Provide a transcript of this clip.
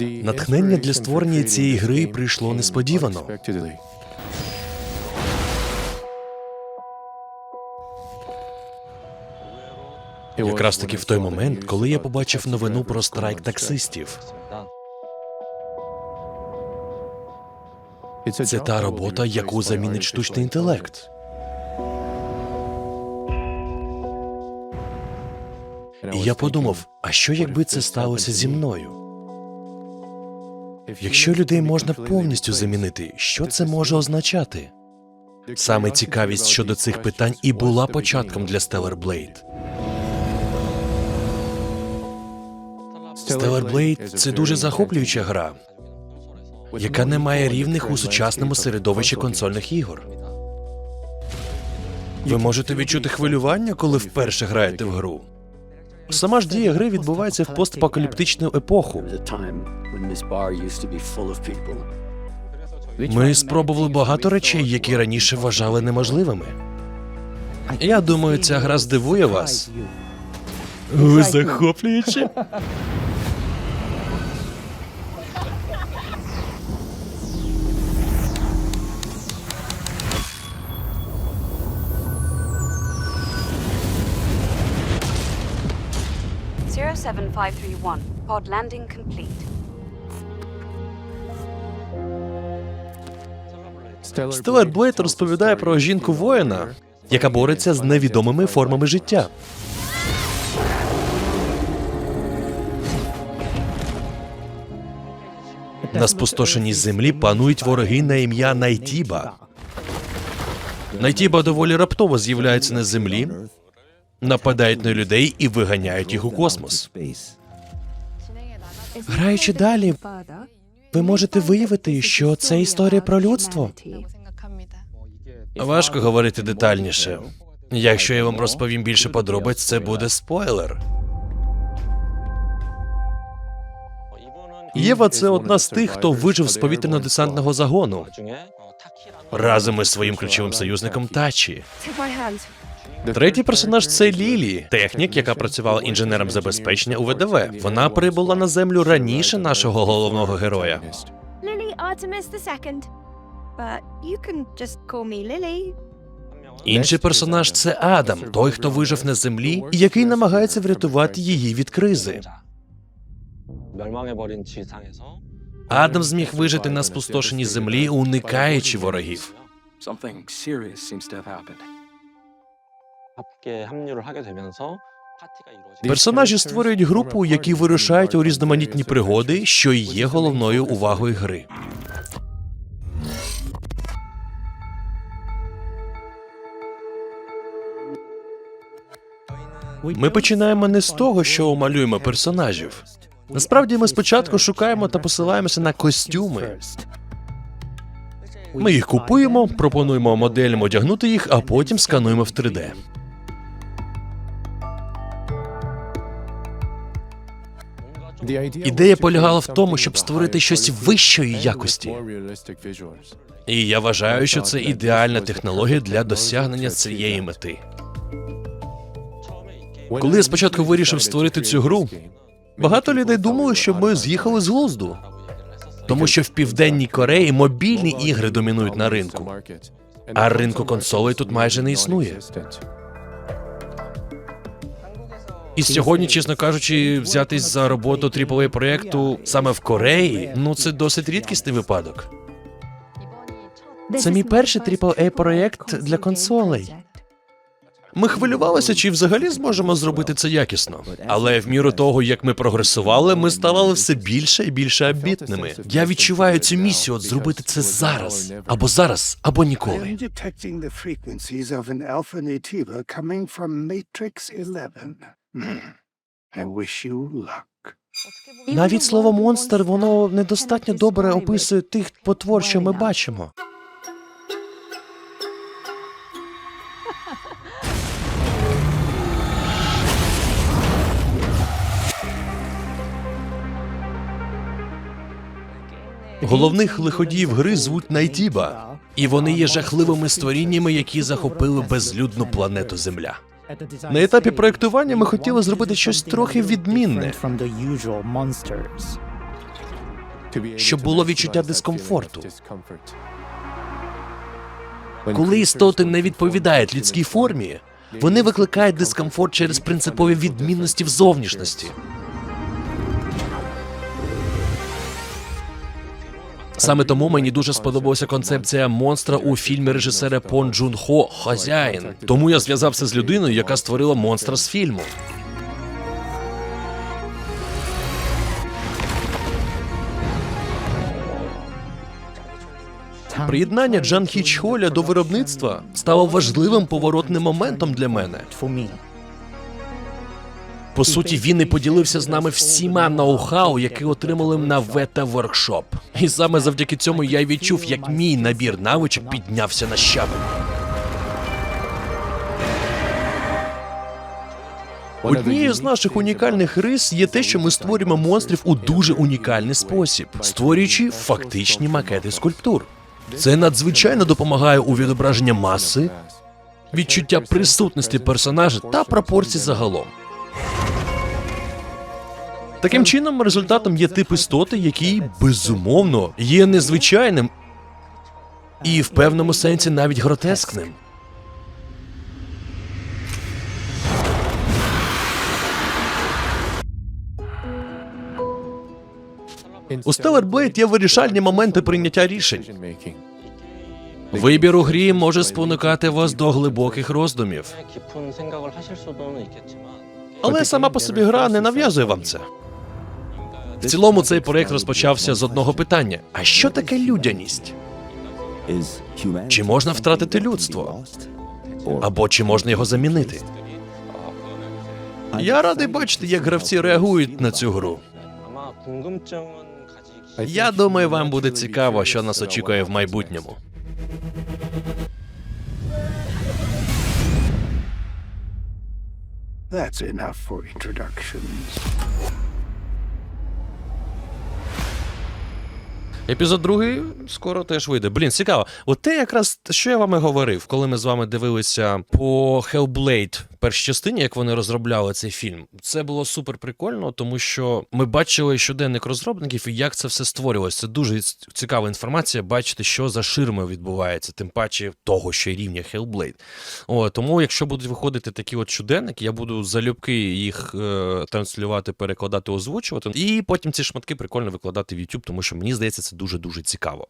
Натхнення для створення цієї гри прийшло несподівано. Якраз таки в той момент, коли я побачив новину про страйк таксистів. Це та робота, яку замінить штучний інтелект. І я подумав: а що якби це сталося зі мною? Якщо людей можна повністю замінити, що це може означати? Саме цікавість щодо цих питань і була початком для Stellar Blade. Stellar Blade – це дуже захоплююча гра, яка не має рівних у сучасному середовищі консольних ігор. Ви можете відчути хвилювання, коли вперше граєте в гру. Сама ж дія гри відбувається в постапокаліптичну епоху. Ми спробували багато речей, які раніше вважали неможливими. Я думаю, ця гра здивує вас. Ви захоплюючі? Zero seven five three one. Pod landing complete. Stellar Blade розповідає про жінку воїна, яка бореться з невідомими формами життя. На спустошеній землі панують вороги на ім'я Найтіба. Найтіба доволі раптово з'являються на землі, нападають на людей і виганяють їх у космос. Граючи далі, ви можете виявити, що це історія про людство. Важко говорити детальніше. Якщо я вам розповім більше подробиць, це буде спойлер. Єва це одна з тих, хто вижив з повітряно-десантного загону разом із своїм ключовим союзником Тачі. Take my hand. Третій персонаж це Лілі, технік, яка працювала інженером забезпечення у ВДВ. Вона прибула на землю раніше нашого головного героя. Lily Artemis II. But you can just call me Lily. Інший персонаж це Адам, той, хто вижив на землі і який намагається врятувати її від кризи. 멸망해버린 지상에서 Адам зміг вижити на спустошеній землі, уникаючи ворогів. Something serious seems to have happened. Персонажі створюють групу, які вирушають у різноманітні пригоди, що і є головною увагою гри. Ми починаємо не з того, що малюємо персонажів. Насправді ми спочатку шукаємо та посилаємося на костюми. Ми їх купуємо, пропонуємо моделям одягнути їх, а потім скануємо в 3D. Ідея полягала в тому, щоб створити щось вищої якості. І я вважаю, що це ідеальна технологія для досягнення цієї мети. Коли я спочатку вирішив створити цю гру, багато людей думали, що ми з'їхали з глузду, тому що в південній Кореї мобільні ігри домінують на ринку, а ринку консолей тут майже не існує. І сьогодні, чесно кажучи, взятись за роботу AAA проєкту саме в Кореї, ну це досить рідкісний випадок. Це мій перший AAA проєкт для консолей. Ми хвилювалися, чи взагалі зможемо зробити це якісно. Але в міру того, як ми прогресували, ми ставали все більше і більше амбітними. Я відчуваю цю місію от зробити це зараз, або зараз, або ніколи. am detecting the frequencies of an alpha nativa coming from Matrix 11. Hmm. Навіть слово монстр воно недостатньо добре описує тих потвор, що ми бачимо. Головних лиходіїв гри звуть Найтіба, і вони є жахливими створіннями, які захопили безлюдну планету Земля. На етапі проєктування ми хотіли зробити щось трохи відмінне. щоб було відчуття дискомфорту. Коли істоти не відповідають людській формі, вони викликають дискомфорт через принципові відмінності в зовнішності. Саме тому мені дуже сподобалася концепція монстра у фільмі режисера Пон Джун Хо Хазяїн. Тому я зв'язався з людиною, яка створила монстра з фільму. Приєднання Джан Хічхоля до виробництва стало важливим поворотним моментом для мене. По суті, він і поділився з нами всіма ноу-хау, які отримали на Вета Воркшоп. І саме завдяки цьому я й відчув, як мій набір навичок піднявся на щабель. Однією з наших унікальних рис є те, що ми створюємо монстрів у дуже унікальний спосіб, створюючи фактичні макети скульптур. Це надзвичайно допомагає у відображенні маси, відчуття присутності персонажа та пропорцій загалом. Таким чином, результатом є тип істоти, який безумовно є незвичайним і в певному сенсі навіть гротескним. У Stellar Blade є вирішальні моменти прийняття рішень. Вибір у грі може спонукати вас до глибоких роздумів. Але сама по собі гра не нав'язує вам це. В цілому цей проект розпочався з одного питання: а що таке людяність? Чи можна втратити людство? Або чи можна його замінити? Я радий бачити, як гравці реагують на цю гру. Я думаю, вам буде цікаво, що нас очікує в майбутньому. That's enough for introductions. Епізод другий скоро теж вийде. Блін, цікаво. От те якраз що я вам і говорив, коли ми з вами дивилися по Hellblade першій частині, як вони розробляли цей фільм. Це було супер прикольно, тому що ми бачили щоденник розробників і як це все створювалося. Це дуже цікава інформація, бачити, що за ширмою відбувається, тим паче того, що рівня Hellblade. О, тому, якщо будуть виходити такі от щоденники, я буду залюбки їх е, транслювати, перекладати, озвучувати, і потім ці шматки прикольно викладати в YouTube, тому що мені здається, це дуже дуже цікаво.